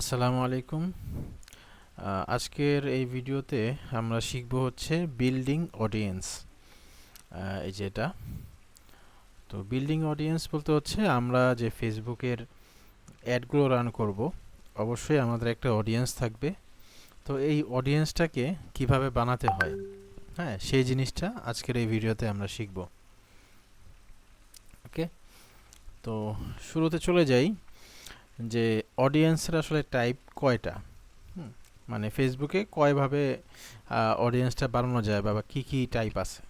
আসসালামু আলাইকুম। আজকের এই ভিডিওতে আমরা শিখব হচ্ছে বিল্ডিং অডিয়েন্স। এই যেটা তো বিল্ডিং অডিয়েন্স বলতে হচ্ছে আমরা যে ফেসবুকের অ্যাডগুলো রান করব, অবশ্যই আমাদের একটা অডিয়েন্স থাকবে। তো এই অডিয়েন্সটাকে কীভাবে বানাতে হয়? হ্যাঁ সেই জিনিসটা আজকের এই ভিডিওতে আমরা শিখব। ওকে? তো শুরুতে চলে যাই। যে অডিয়েন্সের আসলে টাইপ কয়টা? মানে ফেসবুকে কয়ভাবে অডিয়েন্সটা বাড়ানো যায় বা কী কী টাইপ আছে?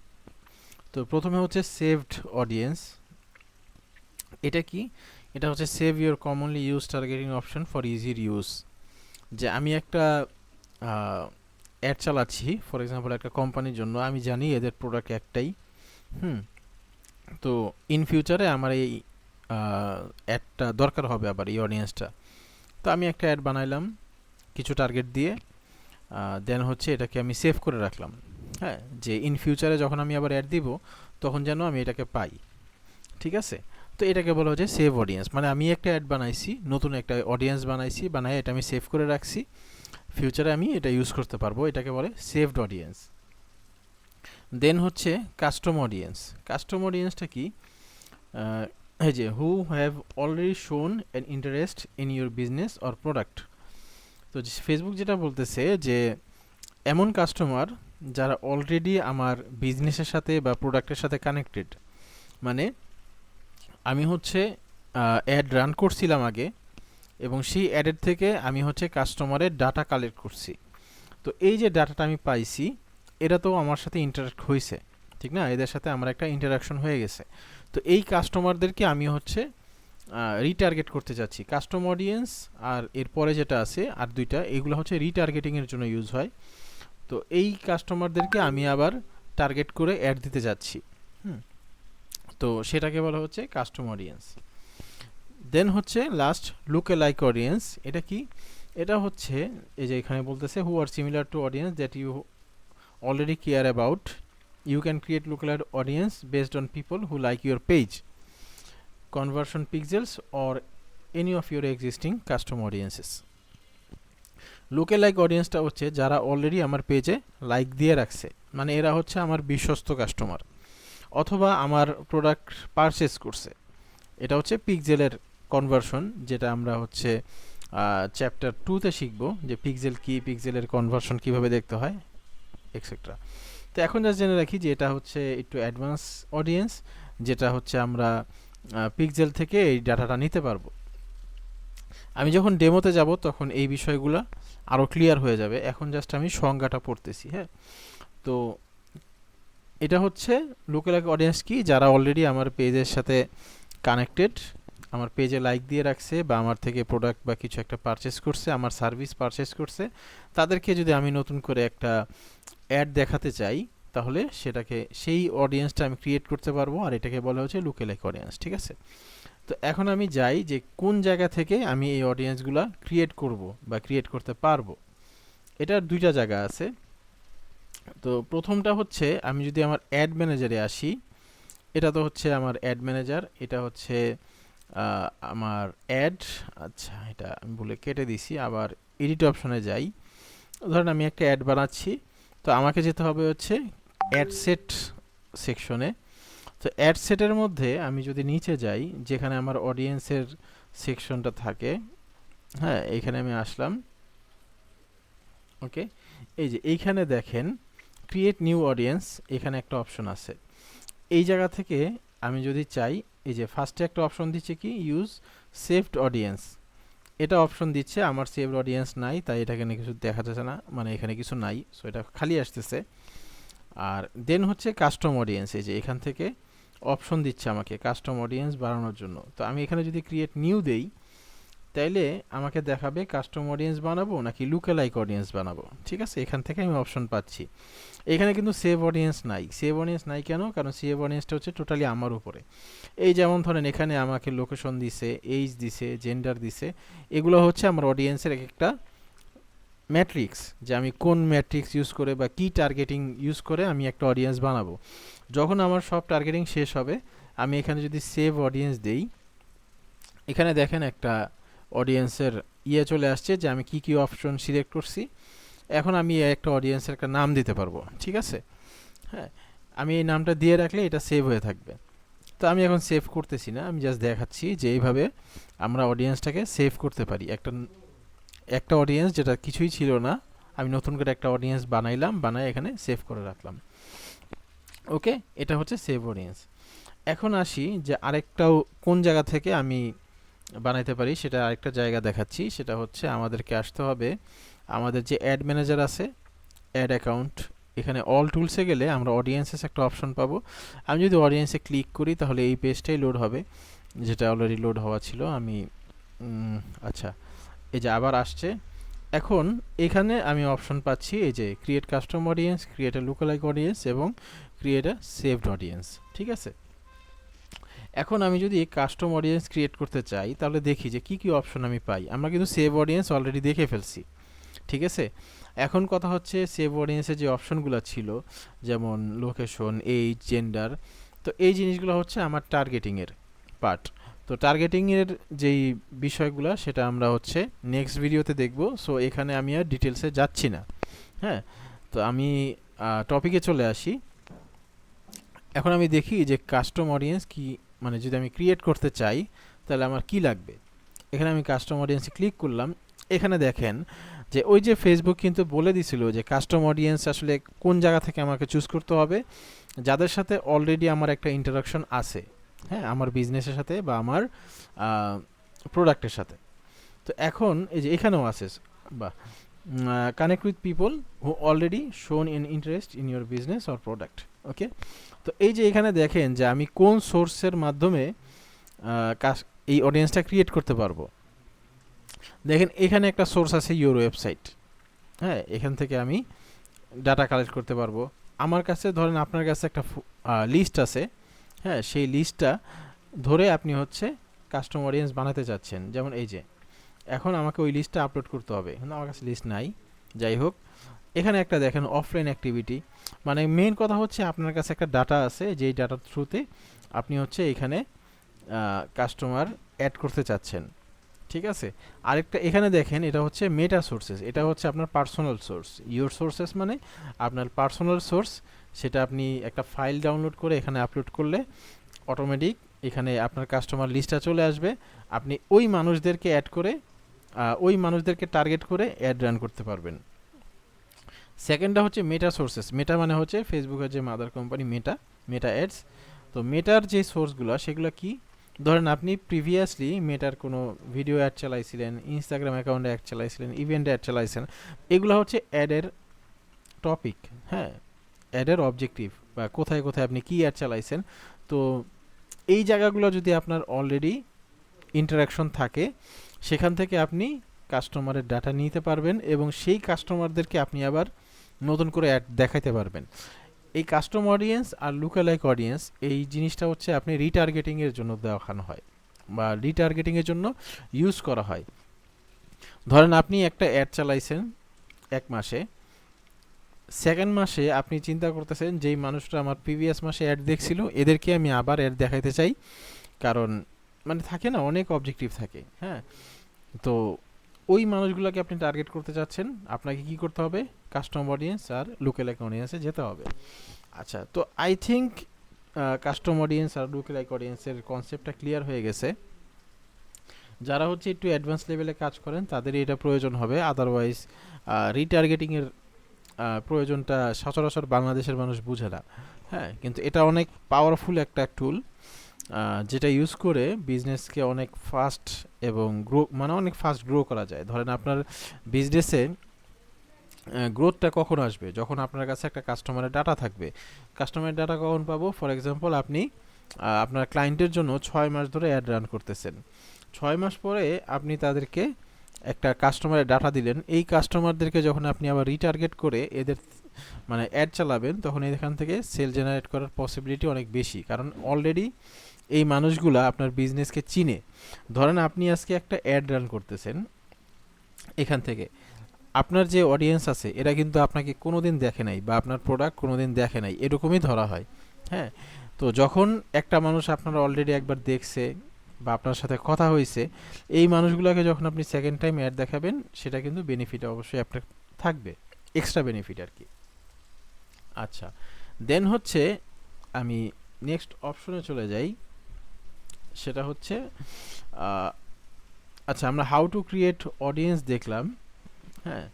তো প্রথমে হচ্ছে সেভড অডিয়েন্স এটা কি? এটা হচ্ছে save your commonly use targeting option for easier use যে আমি একটা অ্যাড চালাচ্ছি ফর এক্সাম্পল একটা কোম্পানির জন্য, আমি জানি এদের প্রোডাক্ট একটাই। হুম, তো ইন ফিউচারে আমার এই অ্যাডটা দরকার হবে আবার এই অডিয়েন্সটা তো আমি একটা অ্যাড বানাইলাম, কিছু টার্গেট দিয়ে দেন হচ্ছে এটাকে আমি সেভ করে রাখলাম। হ্যাঁ যে ইন ফিউচারে যখন আমি আবার অ্যাড দিব, তখন যেন আমি এটাকে পাই। ঠিক আছে? তো এটাকে বলা হচ্ছে সেভ অডিয়েন্স মানে আমি একটা অ্যাড বানাইছি, নতুন একটা অডিয়েন্স বানাইছি বানাই এটা আমি সেভ করে রাখছি। ফিউচারে আমি এটা ইউজ করতে পারব, এটাকে বলে সেভড অডিয়েন্স দেন হচ্ছে কাস্টম অডিয়েন্স কাস্টম অডিয়েন্সটা কি? যে who have already shown an interest in your business or product তো ফেসবুক যেটা বলতেছে যে, এমন কাস্টমার যারা অলরেডি আমার বিজনেসের সাথে বা প্রোডাক্টের সাথে কানেক্টেড মানে আমি হচ্ছে অ্যাড রান করছিলাম আগে এবং সেই অ্যাডের থেকে আমি হচ্ছে কাস্টমারের ডাটা কালেক্ট করছি। তো এই যে ডাটাটা আমি পাইছি এটা তো আমার সাথে ইন্টারাক্ট হয়েছে, ঠিক না? এদের সাথে আমার একটা ইন্টারাকশন হয়ে গেছে। তো এই কাস্টমারদেরকে আমি হচ্ছে রিটার্গেট করতে চাচ্ছি কাস্টম অডিয়েন্স আর এরপরে যেটা আছে, আর দুইটা, এগুলো হচ্ছে রিটার্গেটিংয়ের জন্য ইউজ হয়। তো এই কাস্টমারদেরকে আমি আবার টার্গেট করে অ্যাড দিতে যাচ্ছি। হুম? তো সেটাকে বলা হচ্ছে কাস্টম অডিয়েন্স দেন হচ্ছে লাস্ট লুকে লাইক অডিয়েন্স এটা কি? এটা হচ্ছে, এই যে এখানে বলতেছে who are similar to audience that you already care about you can create lookalike audience based on people who like your page, conversion pixels, or any of your existing custom audiences. Lookalike অডিয়েন্সটা হচ্ছে যারা already আমার পেজে like দিয়ে রাখছে। মানে এরা হচ্ছে আমার বিশ্বস্ত কাস্টমার অথবা আমার প্রোডাক্ট পারচেস করছে। এটা হচ্ছে পিক্সেলের কনভার্সন যেটা আমরা হচ্ছে চ্যাপ্টার টুতে শিখব যে পিক্সেল কি পিক্সেলের কনভার্সন কীভাবে দেখতে হয় এক্সেট্রা তো এখন যা জেনে রাখি যে এটা হচ্ছে একটু অ্যাডভান্স অডিয়েন্স যেটা হচ্ছে আমরা পিক্সেল থেকে এই ডাটাটা নিতে পারব। আমি যখন ডেমোতে যাব তখন এই বিষয়গুলো আরও ক্লিয়ার হয়ে যাবে। এখন জাস্ট আমি সংজ্ঞাটা পড়তেছি হ্যাঁ? তো এটা হচ্ছে লোকাল অডিয়েন্স কি? যারা অলরেডি আমার পেজের সাথে কানেক্টেড আমার পেজে লাইক দিয়ে রাখছে বা আমার থেকে প্রোডাক্ট বা কিছু একটা পারচেস করছে, আমার সার্ভিস পারচেস করছে, তাদেরকে যদি আমি নতুন করে একটা অ্যাড দেখাতে চাই, তাহলে সেটাকে, সেই অডিয়েন্সটা আমি ক্রিয়েট করতে পারব আর এটাকে বলা হচ্ছে লুকেলাইক অডিয়েন্স ঠিক আছে? তো এখন আমি যাই যে কোন জায়গা থেকে আমি এই অডিয়েন্সগুলো ক্রিয়েট করব বা ক্রিয়েট করতে পারব। এটার দুইটা জায়গা আছে। তো প্রথমটা হচ্ছে, আমি যদি আমার অ্যাড ম্যানেজারে আসি, এটা তো হচ্ছে আমার অ্যাড ম্যানেজার এটা হচ্ছে আমার অ্যাড আচ্ছা এটা আমি বলে কেটে দিছি আবার এডিট অপশনে যাই। ধরেন আমি একটা অ্যাড বানাচ্ছি, তো আমাকে যেতে হবে হচ্ছে অ্যাড সেট সেকশনে তো অ্যাড সেটের মধ্যে আমি যদি নিচে যাই, যেখানে আমার অডিয়েন্সের সেকশনটা থাকে হ্যাঁ এইখানে আমি আসলাম। ওকে? এই যে এইখানে দেখেন ক্রিয়েট নিউ অডিয়েন্স এখানে একটা অপশন আছে। এই জায়গা থেকে আমি যদি চাই, এই যে ফার্স্টে একটা অপশন দিচ্ছে কি? ইউজ সেভড অডিয়েন্স এটা অপশন দিচ্ছে, আমার সেভড অডিয়েন্স নাই, তাই এটাকে কিছু দেখা যাচ্ছে না মানে এখানে কিছু নাই সো এটা খালি আসতেছে। আর দেন হচ্ছে কাস্টম অডিয়েন্স এই যে এখান থেকে অপশন দিচ্ছে আমাকে কাস্টম অডিয়েন্স বাড়ানোর জন্য। তো আমি এখানে যদি ক্রিয়েট নিউ দেই তাইলে আমাকে দেখাবে কাস্টম অডিয়েন্স বানাবো নাকি লুকেলাইক অডিয়েন্স বানাবো। ঠিক আছে? এখান থেকে আমি অপশন পাচ্ছি। এখানে কিন্তু সেভ অডিয়েন্স নাই। সেভ অডিয়েন্স নাই কেন? কারণ সেভ অডিয়েন্সটা হচ্ছে টোটালি আমার উপরে। এই যেমন ধরেন এখানে আমাকে লোকেশন দিছে এইজ দিছে জেন্ডার দিছে, এগুলো হচ্ছে আমার অডিয়েন্সের এক একটা ম্যাট্রিক্স যে আমি কোন ম্যাট্রিক্স ইউজ করে বা কি টার্গেটিং ইউজ করে আমি একটা অডিয়েন্স বানাবো। যখন আমার সব টার্গেটিং শেষ হবে, আমি এখানে যদি সেভ অডিয়েন্স দেই, এখানে দেখেন একটা অডিয়েন্সের ইয়ে চলে আসছে যে আমি কি কি অপশন সিলেক্ট করছি। এখন আমি একটা অডিয়েন্সের একটা নাম দিতে পারব, ঠিক আছে? হ্যাঁ আমি এই নামটা দিয়ে রাখলে এটা সেভ হয়ে থাকবে। তো আমি এখন সেভ করতেছি না, আমি জাস্ট দেখাচ্ছি যে এইভাবে আমরা অডিয়েন্সটাকে সেভ করতে পারি। একটা একটা অডিয়েন্স যেটা কিছুই ছিল না, আমি নতুন করে একটা অডিয়েন্স বানাইলাম বানাই এখানে সেভ করে রাখলাম। ওকে এটা হচ্ছে সেভ অডিয়েন্স এখন আসি যে আরেকটাও কোন জায়গা থেকে আমি বানাইতে পারি, সেটা আরেকটা জায়গা দেখাচ্ছি, সেটা হচ্ছে আমাদেরকে আসতে হবে, আমাদের যে অ্যাড ম্যানেজার আছে অ্যাড অ্যাকাউন্ট এখানে অল টুলসে গেলে আমরা অডিয়েন্সেস একটা অপশন পাবো। আমি যদি অডিয়েন্সে ক্লিক করি, তাহলে এই পেজটাই লোড হবে, যেটা অলরেডি লোড হওয়া ছিল, আমি আচ্ছা এই যে আবার আসছে। এখন এখানে আমি অপশন পাচ্ছি, এই যে create custom audience create a lookalike audience এবং ক্রিয়েট এ সেভড অডিয়েন্স ঠিক আছে? এখন আমি যদি কাস্টম অডিয়েন্স ক্রিয়েট করতে চাই, তাহলে দেখি যে কি কি অপশন আমি পাই। আমরা কিন্তু সেভ অডিয়েন্স অলরেডি দেখে ফেলছি, ঠিক আছে? এখন কথা হচ্ছে সেভ অডিয়েন্সের যে অপশনগুলো ছিল, যেমন লোকেশন এইজ জেন্ডার তো এই জিনিসগুলো হচ্ছে আমার টার্গেটিংয়ের পার্ট তো টার্গেটিংয়ের যেই বিষয়গুলো, সেটা আমরা হচ্ছে নেক্সট ভিডিওতে দেখব। সো এখানে আমি আর ডিটেলসে যাচ্ছি না হ্যাঁ? তো আমি টপিকে চলে আসি। এখন আমি দেখি যে কাস্টম অডিয়েন্স কি মানে যদি আমি ক্রিয়েট করতে চাই, তাহলে আমার কি লাগবে? এখানে আমি কাস্টম অডিয়েন্সে ক্লিক করলাম। এখানে দেখেন যে ওই যে ফেসবুক কিন্তু বলে দিছিল যে কাস্টম অডিয়েন্স আসলে কোন জায়গা থেকে আমাকে চুজ করতে হবে। যাদের সাথে অলরেডি আমার একটা ইন্টারাকশন আছে হ্যাঁ আমার বিজনেসের সাথে বা আমার প্রোডাক্টের সাথে। তো এখন এই যে এখানেও আছে বা connect with people who already shown in interest in your business or product okay তো এই যে এখানে দেখেন যে আমি কোন সোর্সের মাধ্যমে এই অডিয়েন্সটা ক্রিয়েট করতে পারব। দেখেন এখানে একটা সোর্স আছে ইউর ওয়েবসাইট হ্যাঁ এখান থেকে আমি ডাটা কালেক্ট করতে পারব। আমার কাছে ধরেন আপনার কাছে একটা লিস্ট আছে। হ্যাঁ সেই লিস্টটা ধরে আপনি হচ্ছে কাস্টম অডিয়েন্স বানাতে চাচ্ছেন। যেমন এই যে, এখন আমাকে ওই লিস্টটা আপলোড করতে হবে। আমার কাছে লিস্ট নাই। যাই হোক এখানে একটা দেখেন অফলাইন অ্যাক্টিভিটি মানে মেন কথা হচ্ছে আপনার কাছে একটা ডাটা আছে, যেই ডাটার থ্রুতে আপনি হচ্ছে এখানে কাস্টমার অ্যাড করতে চাচ্ছেন। ঠিক আছে? আরেকটা এখানে দেখেন, এটা হচ্ছে মেটা সোর্সেস এটা হচ্ছে আপনার পার্সোনাল সোর্স ইউর সোর্সেস মানে আপনার পার্সোনাল সোর্স সেটা আপনি একটা ফাইল ডাউনলোড করে এখানে আপলোড করলে অটোমেটিক এখানে আপনার কাস্টমার লিস্টটা চলে আসবে। আপনি ওই মানুষদেরকে অ্যাড করে ওই মানুষদেরকে টার্গেট করে অ্যাড রান করতে পারবেন। সেকেন্ডটা হচ্ছে মেটা সোর্সেস মেটা মানে হচ্ছে ফেসবুকের যে mother company Meta Meta ads তো মেটার যে সোর্সগুলো সেগুলো কি? ধরেন আপনি প্রিভিয়াসলি মেটার কোনো ভিডিও অ্যাড চালাইছিলেন ইনস্টাগ্রাম অ্যাকাউন্টে অ্যাড চালাইছিলেন ইভেন্টে অ্যাড চালাইছেন এগুলো হচ্ছে অ্যাডের টপিক হ্যাঁ? অ্যাডের অবজেক্টিভ বা কোথায় কোথায় আপনি কী অ্যাড চালাইছেন। তো এই জায়গাগুলো যদি আপনার অলরেডি ইন্টারাকশন থাকে, সেখান থেকে আপনি কাস্টমারের ডাটা নিতে পারবেন এবং সেই কাস্টমারদেরকে আপনি আবার নতুন করে অ্যাড দেখাইতে পারবেন। এই কাস্টম অডিয়েন্স আর লুকালাইক অডিয়েন্স এই জিনিসটা হচ্ছে আপনি রিটার্গেটিংয়ের জন্য দেখানো হয় বা রিটার্গেটিংয়ের জন্য ইউজ করা হয়। ধরেন আপনি একটা অ্যাড চালাইছেন এক মাসে। সেকেন্ড মাসে আপনি চিন্তা করতেছেন যেই মানুষটা আমার প্রিভিয়াস মাসে অ্যাড দেখছিল, এদেরকে আমি আবার অ্যাড দেখাইতে চাই। কারণ মানে থাকে না, অনেক অবজেক্টিভ থাকে হ্যাঁ? তো ওই মানুষগুলোকে আপনি টার্গেট করতে চাচ্ছেন, আপনাকে কি করতে হবে? কাস্টম অডিয়েন্স আর লোকাল এক অডিয়েন্সে যেতে হবে। আচ্ছা তো আই থিঙ্ক কাস্টম অডিয়েন্স আর লোকাল এক অডিয়েন্সের কনসেপ্টটা ক্লিয়ার হয়ে গেছে। যারা হচ্ছে একটু অ্যাডভান্স লেভেলে কাজ করেন, তাদেরই এটা প্রয়োজন হবে। আদারওয়াইজ রিটার্গেটিংয়ের প্রয়োজনটা সচরাচর বাংলাদেশের মানুষ বুঝে না। হ্যাঁ কিন্তু এটা অনেক পাওয়ারফুল একটা টুল যেটা ইউজ করে বিজনেসকে অনেক ফাস্ট এবং গ্রো মানে অনেক ফাস্ট গ্রো করা যায়। ধরেন আপনার বিজনেসে গ্রোথটা কখন আসবে? যখন আপনার কাছে একটা কাস্টমারের ডাটা থাকবে। কাস্টমারের ডাটা কখন পাবো? ফর এক্সাম্পল আপনি আপনার ক্লায়েন্টের জন্য ছয় মাস ধরে অ্যাড রান করতেছেন। ছয় মাস পরে আপনি তাদেরকে একটা কাস্টমারের ডাটা দিলেন। এই কাস্টমারদেরকে যখন আপনি আবার রিটার্গেট করে এদের মানে অ্যাড চালাবেন, তখন এখান থেকে সেল জেনারেট করার পসিবিলিটি অনেক বেশি। কারণ অলরেডি এই মানুষগুলা আপনার বিজনেসকে চিনে। ধরেন আপনি আজকে একটা অ্যাড রান করতেছেন এখান থেকে। আপনার যে অডিয়েন্স আছে, এরা কিন্তু আপনাকে কোনো দিন দেখে নাই বা আপনার প্রোডাক্ট কোনো দিন দেখে নাই, এরকমই ধরা হয়। হ্যাঁ? তো যখন একটা মানুষ আপনার অলরেডি একবার দেখছে বা আপনার সাথে কথা হয়েছে এই মানুষগুলোকে যখন আপনি সেকেন্ড টাইম অ্যাড দেখাবেন, সেটা কিন্তু বেনিফিট অবশ্যই আপনার থাকবে। এক্সট্রা বেনিফিট আর কি। আচ্ছা দেন হচ্ছে আমি নেক্সট অপশনে চলে যাই। সেটা হচ্ছে আচ্ছা আমরা হাউ টু ক্রিয়েট অডিয়েন্স দেখলাম হ্যাঁ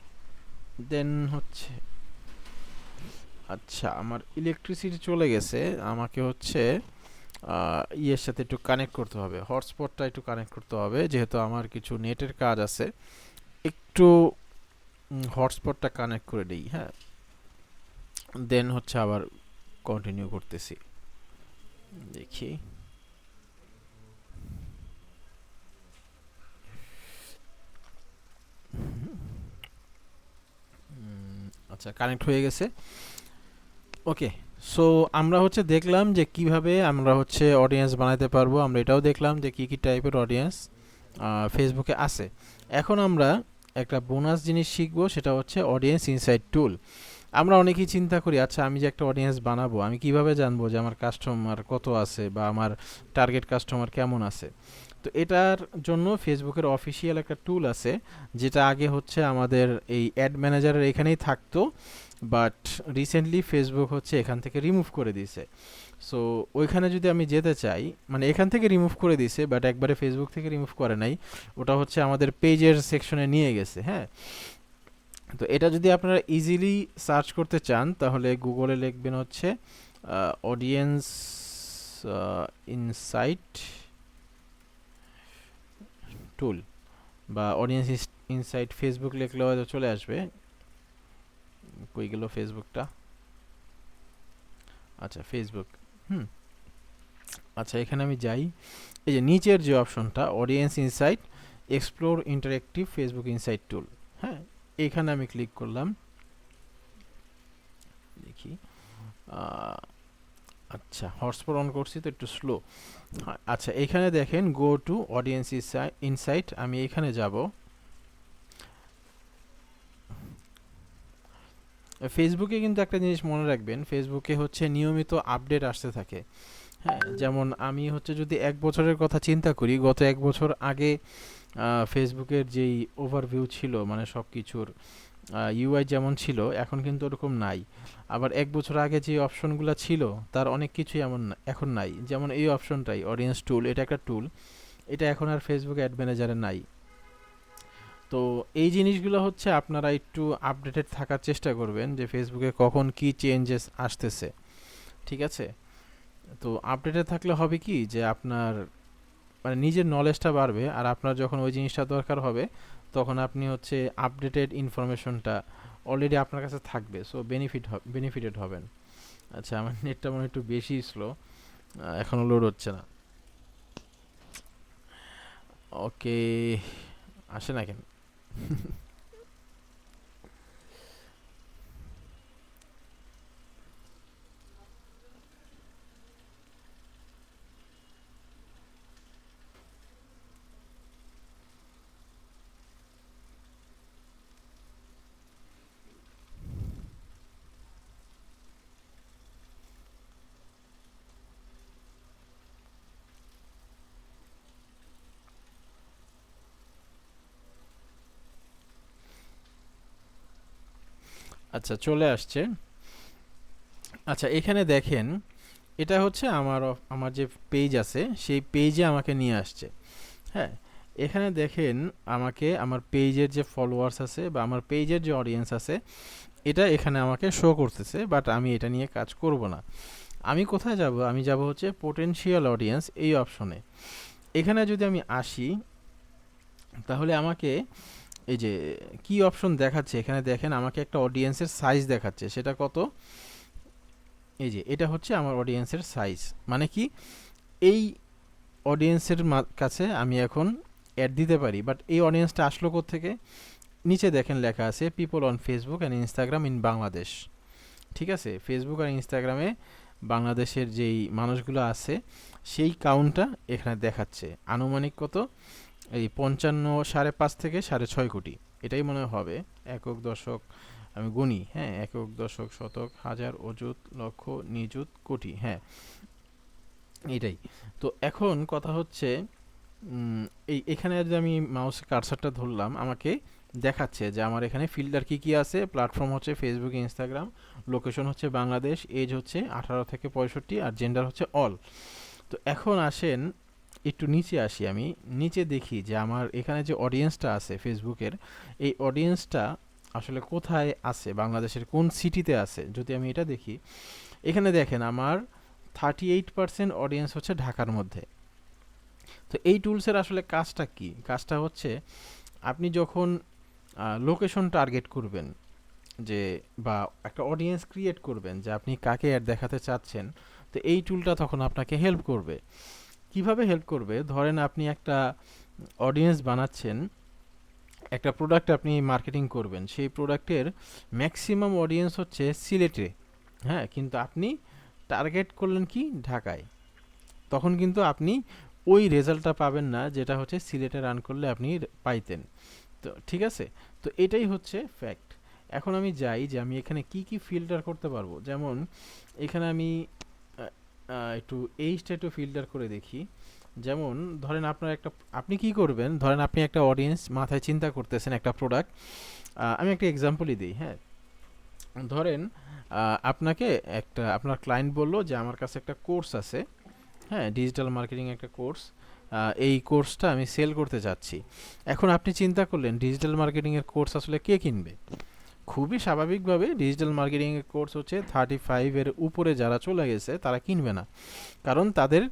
দেন হচ্ছে আচ্ছা আমার ইলেকট্রিসিটি চলে গেছে, আমাকে হচ্ছে ইয়ের সাথে একটু কানেক্ট করতে হবে হটস্পটটা একটু কানেক্ট করতে হবে, যেহেতু আমার কিছু নেটের কাজ আছে, একটু হটস্পটটা কানেক্ট করে দিই হ্যাঁ দেন হচ্ছে আবার কন্টিনিউ করতেছি, দেখি। আচ্ছা কানেক্ট হয়ে গেছে। ওকে সো আমরা হচ্ছে দেখলাম যে কীভাবে আমরা হচ্ছে অডিয়েন্স বানাতে পারব। আমরা এটাও দেখলাম যে কী কী টাইপের অডিয়েন্স ফেসবুকে আছে। এখন আমরা একটা বোনাস জিনিস শিখব, সেটা হচ্ছে অডিয়েন্স ইনসাইড টুল আমরা অনেকেই চিন্তা করি আচ্ছা আমি যে একটা অডিয়েন্স বানাবো, আমি কীভাবে জানব যে আমার কাস্টমার কত আছে বা আমার টার্গেট কাস্টমার কেমন আছে? তো এটার জন্য ফেসবুকের অফিসিয়াল একটা টুল আছে, যেটা আগে হচ্ছে আমাদের এই অ্যাড ম্যানেজারের এখানেই থাকতো বাট রিসেন্টলি ফেসবুক হচ্ছে এখান থেকে রিমুভ করে দিয়েছে। সো ওইখানে যদি আমি যেতে চাই মানে এখান থেকে রিমুভ করে দিয়েছে বাট একবারে ফেসবুক থেকে রিমুভ করে নাই, ওটা হচ্ছে আমাদের পেজের সেকশনে নিয়ে গেছে হ্যাঁ? তো এটা যদি আপনারা ইজিলি সার্চ করতে চান, তাহলে গুগলে লিখবেন হচ্ছে অডিয়েন্স ইনসাইট টুল বা অডিয়েন্স ইনসাইট ফেসবুক লিখলেও হয়তো চলে আসবে। কই গেল ফেসবুকটা আচ্ছা ফেসবুক হুম। আচ্ছা এখানে আমি যাই। এই যে নিচের যে অপশনটা audience insight explore interactive Facebook insight tool হ্যাঁ এখানে আমি ক্লিক করলাম। দেখি। আচ্ছা হটস্পট অন করছি তো একটু স্লো আচ্ছা এখানে দেখেন গো টু অডিয়েন্স ইনসাইট আমি এখানে যাব। ফেসবুকে কিন্তু একটা জিনিস মনে রাখবেন ফেসবুকে হচ্ছে নিয়মিত আপডেট আসতে থাকে। হ্যাঁ যেমন আমি হচ্ছে যদি এক বছরের কথা চিন্তা করি, গত এক বছর আগে ফেসবুকের যেই ওভারভিউ ছিল মানে সব কিছুর ইউআই যেমন ছিল, এখন কিন্তু ওরকম নাই। আবার এক বছর আগে যে অপশনগুলো ছিল, তার অনেক কিছুই এমন এখন নাই। যেমন এই অপশনটাই অডিয়েন্স টুল এটা একটা টুল এটা এখন আর ফেসবুক অ্যাড ম্যানেজারে নাই। তো এই জিনিসগুলো হচ্ছে আপনারা একটু আপডেটেড থাকার চেষ্টা করবেন যে ফেসবুকে কখন কি চেঞ্জেস আসতেছে। ঠিক আছে? তো আপডেটেড থাকলে হবে কি যে আপনার মানে নিজের নলেজটা বাড়বে, আর আপনার যখন ওই জিনিসটা দরকার হবে তখন আপনি হচ্ছে আপডেটেড ইনফরমেশনটা অলরেডি আপনার কাছে থাকবে সো বেনিফিট বেনিফিটেড হবেন। আচ্ছা আমার নেটটা মনে একটু বেশি স্লো এখনও লোড হচ্ছে না। ওকে আসে না কেন আচ্ছা চলে আসছে। আচ্ছা এখানে দেখেন, এটা হচ্ছে আমার আমার যে পেজ আছে, সেই পেজে আমাকে নিয়ে আসছে। হ্যাঁ এখানে দেখেন আমাকে, আমার পেজের যে ফলোয়ার্স আছে বা আমার পেজের যে অডিয়েন্স আছে, এটা এখানে আমাকে শো করতেছে বাট আমি এটা নিয়ে কাজ করব না। আমি কোথায় যাব? আমি যাব হচ্ছে পোটেনশিয়াল অডিয়েন্স এই অপশনে এখানে যদি আমি আসি, তাহলে আমাকে এই যে, কি অপশন দেখাচ্ছে? এখানে দেখেন আমাকে একটা অডিয়েন্সের সাইজ দেখাচ্ছে। সেটা কত? এই যে, এটা হচ্ছে আমার অডিয়েন্সের সাইজ মানে কি? এই অডিয়েন্সের কাছে আমি এখন অ্যাড দিতে পারি। বাট এই অডিয়েন্সটা আসলো থেকে নিচে দেখেন লেখা আছে people on Facebook and Instagram in Bangladesh ঠিক আছে? ফেসবুক আর ইনস্টাগ্রামে বাংলাদেশের যেই মানুষগুলো আছে, সেই কাউন্টটা এখানে দেখাচ্ছে। আনুমানিক কত? এই পঞ্চান্ন, সাড়ে পাঁচ থেকে সাড়ে ছয় কোটি। এটাই মনে হবে একক দশক আমি গুনি হ্যাঁ একক দশক, শতক, হাজার, অযুত, লক্ষ, নিযুত কোটি হ্যাঁ। এটাই। তো এখন কথা হচ্ছে এই এখানে যদি আমি মাউস কার্সারটা ধরলাম, আমাকে দেখাচ্ছে যে আমার এখানে ফিল্টার কি কি আছে। প্ল্যাটফর্ম হচ্ছে ফেসবুক ইনস্টাগ্রাম লোকেশন হচ্ছে বাংলাদেশ এজ হচ্ছে আঠারো থেকে পঁয়ষট্টি, আর জেন্ডার হচ্ছে অল তো এখন আসেন একটু নিচে আসি আমি। নিচে দেখি যে আমার এখানে যে অডিয়েন্সটা আছে ফেসবুকের এই অডিয়েন্সটা আসলে কোথায় আছে? বাংলাদেশের কোন সিটিতে আছে? যদি আমি এটা দেখি, এখানে দেখেন আমার থার্টি এইট পার্সেন্ট অডিয়েন্স হচ্ছে ঢাকার মধ্যে। তো এই টুলসের আসলে কাজটা কি? কাজটা হচ্ছে আপনি যখন লোকেশন টার্গেট করবেন যে, বা একটা অডিয়েন্স ক্রিয়েট করবেন যে আপনি কাকে অ্যাড দেখাতে চাচ্ছেন, তো এই টুলটা তখন আপনাকে হেল্প করবে। কীভাবে হেল্প করবে? ধরেন আপনি একটা অডিয়েন্স বানাচ্ছেন, একটা প্রোডাক্ট আপনি মার্কেটিং করবেন, সেই প্রোডাক্টের ম্যাক্সিমাম অডিয়েন্স হচ্ছে সিলেটে। হ্যাঁ কিন্তু আপনি টার্গেট করলেন কি? ঢাকায়। তখন কিন্তু আপনি ওই রেজাল্টটা পাবেন না, যেটা হচ্ছে সিলেটে রান করলে আপনি পাইতেন। তো ঠিক আছে? তো এটাই হচ্ছে ফ্যাক্ট এখন আমি যাই যে আমি এখানে কি কি ফিল্টার করতে পারব? যেমন, এখানে আমি একটু এইচটা একটু ফিল্টার করে দেখি। যেমন, ধরেন আপনার একটা, আপনি কি করবেন? ধরেন আপনি একটা অডিয়েন্স মাথায় চিন্তা করতেছেন একটা প্রোডাক্ট আমি একটা এক্সাম্পলই দিই হ্যাঁ? ধরেন আপনাকে একটা, আপনার ক্লায়েন্ট বলল যে, আমার কাছে একটা কোর্স আছে। হ্যাঁ ডিজিটাল মার্কেটিং একটা কোর্স এই কোর্সটা আমি সেল করতে চাচ্ছি এখন আপনি চিন্তা করলেন ডিজিটাল মার্কেটিংয়ের কোর্স আসলে কে কিনবে? খুবই স্বাভাবিকভাবে ডিজিটাল মার্কেটিংয়ের কোর্স হচ্ছে থার্টি ফাইভের উপরে যারা চলে গেছে, তারা কিনবে না। কারণ তাদের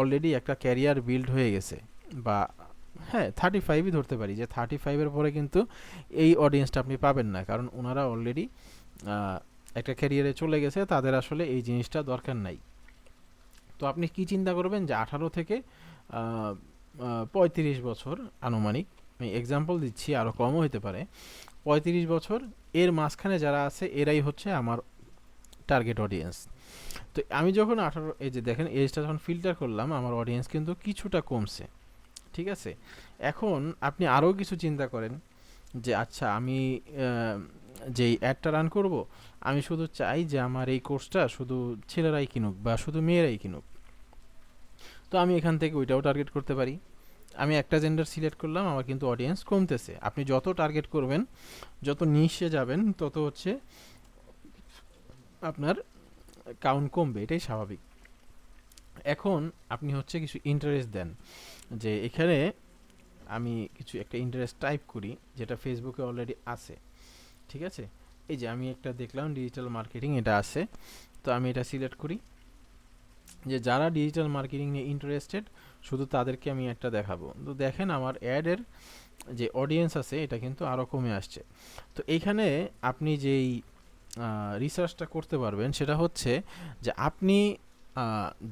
অলরেডি একটা ক্যারিয়ার বিল্ড হয়ে গেছে। বা হ্যাঁ থার্টি ফাইভই ধরতে পারি যে থার্টি ফাইভের পরে কিন্তু এই অডিয়েন্সটা আপনি পাবেন না। কারণ ওনারা অলরেডি একটা ক্যারিয়ারে চলে গেছে, তাদের আসলে এই জিনিসটা দরকার নাই। তো আপনি কি চিন্তা করবেন যে আঠারো থেকে পঁয়ত্রিশ বছর আনুমানিক, আমি এক্সাম্পল দিচ্ছি আরও কমও হতে পারে। পঁয়ত্রিশ বছর এর মাঝখানে যারা আছে, এরাই হচ্ছে আমার টার্গেট অডিয়েন্স তো আমি যখন আঠারো, এই যে দেখেন এজটা যখন ফিল্টার করলাম, আমার অডিয়েন্স কিন্তু কিছুটা কমছে, ঠিক আছে? এখন আপনি আরও কিছু চিন্তা করেন যে আচ্ছা আমি যেই অ্যাডটা রান করব, আমি শুধু চাই যে আমার এই কোর্সটা শুধু ছেলেরাই কিনুক বা শুধু মেয়েরাই কিনুক। তো আমি এখান থেকে ওইটাও টার্গেট করতে পারি। আমি একটা জেন্ডার সিলেক্ট করলাম, আমার কিন্তু অডিয়েন্স কমতেছে। আপনি যত টার্গেট করবেন, যত নিশে যাবেন, তত হচ্ছে আপনার কাউন্ট কমবে, এটাই স্বাভাবিক। এখন আপনি হচ্ছে কিছু ইন্টারেস্ট দেন, যে এখানে আমি কিছু একটা ইন্টারেস্ট টাইপ করি, যেটা ফেসবুকে অলরেডি আছে, ঠিক আছে? এই যে আমি একটা দেখলাম ডিজিটাল মার্কেটিং এটা আছে, তো আমি এটা সিলেক্ট করি। যে যারা ডিজিটাল মার্কেটিং নিয়ে ইন্টারেস্টেড শুধু তাদেরকে আমি একটা দেখাবো। তো দেখেন আমার অ্যাডের যে অডিয়েন্স আছে, এটা কিন্তু আরও কমে আসছে। তো এইখানে আপনি যেই রিসার্চটা করতে পারবেন, সেটা হচ্ছে যে আপনি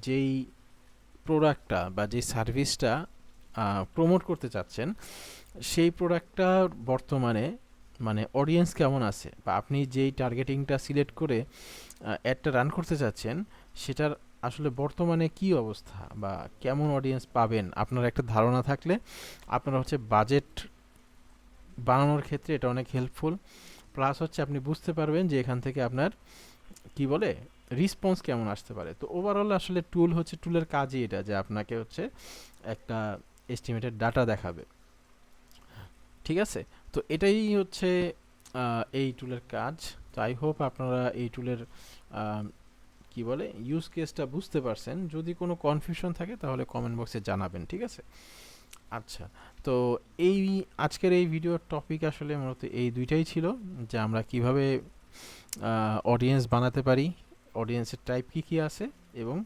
যেই প্রোডাক্টটা বা যেই সার্ভিসটা প্রমোট করতে চাচ্ছেন, সেই প্রোডাক্টটা বর্তমানে মানে অডিয়েন্স কেমন আছে? বা আপনি যেই টার্গেটিংটা সিলেক্ট করে অ্যাডটা রান করতে চাচ্ছেন, সেটার আসলে বর্তমানে কি অবস্থা বা কেমন অডিয়েন্স পাবেন? আপনার একটা ধারণা থাকলে আপনার হচ্ছে বাজেট বানানোর ক্ষেত্রে এটা অনেক হেল্পফুল প্লাস হচ্ছে আপনি বুঝতে পারবেন যে এখান থেকে আপনার, কি বলে রিসপন্স কেমন আসতে পারে। তো ওভারঅল আসলে টুল হচ্ছে টুলের কাজই এটা যে আপনাকে হচ্ছে একটা এস্টিমেটেড ডাটা দেখাবে। ঠিক আছে? তো এটাই হচ্ছে এই টুলের কাজ। তো আই হোপ আপনারা এই টুলের কি বলে ইউজ কেসটা বুঝতে পারছেন, যদি কোনো কনফিউশন থাকে তাহলে কমেন্ট বক্সে জানাবেন, ঠিক আছে? আচ্ছা তো এই আজকের এই ভিডিওর টপিক আসলে মূলত এই দুইটাই ছিল, যে আমরা কীভাবে অডিয়েন্স বানাতে পারি অডিয়েন্সের টাইপ কী কী আছে এবং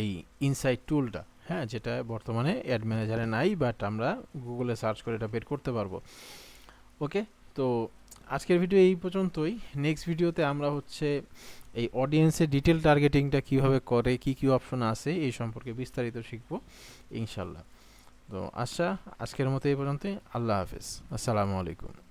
এই ইনসাইট টুলটা হ্যাঁ যেটা বর্তমানে অ্যাড ম্যানেজারে নাই বাট আমরা গুগলে সার্চ করে এটা বের করতে পারব। ওকে তো আজকের ভিডিও এই পর্যন্তই। নেক্সট ভিডিওতে আমরা হচ্ছে এই অডিয়েন্সের ডিটেল টার্গেটিংটা কীভাবে করে, কি কি অপশন আছে, এই সম্পর্কে বিস্তারিত শিখব ইনশাল্লাহ তো আচ্ছা আজকের মতো এই পর্যন্ত আল্লাহ হাফিজ। আসসালামু আলাইকুম।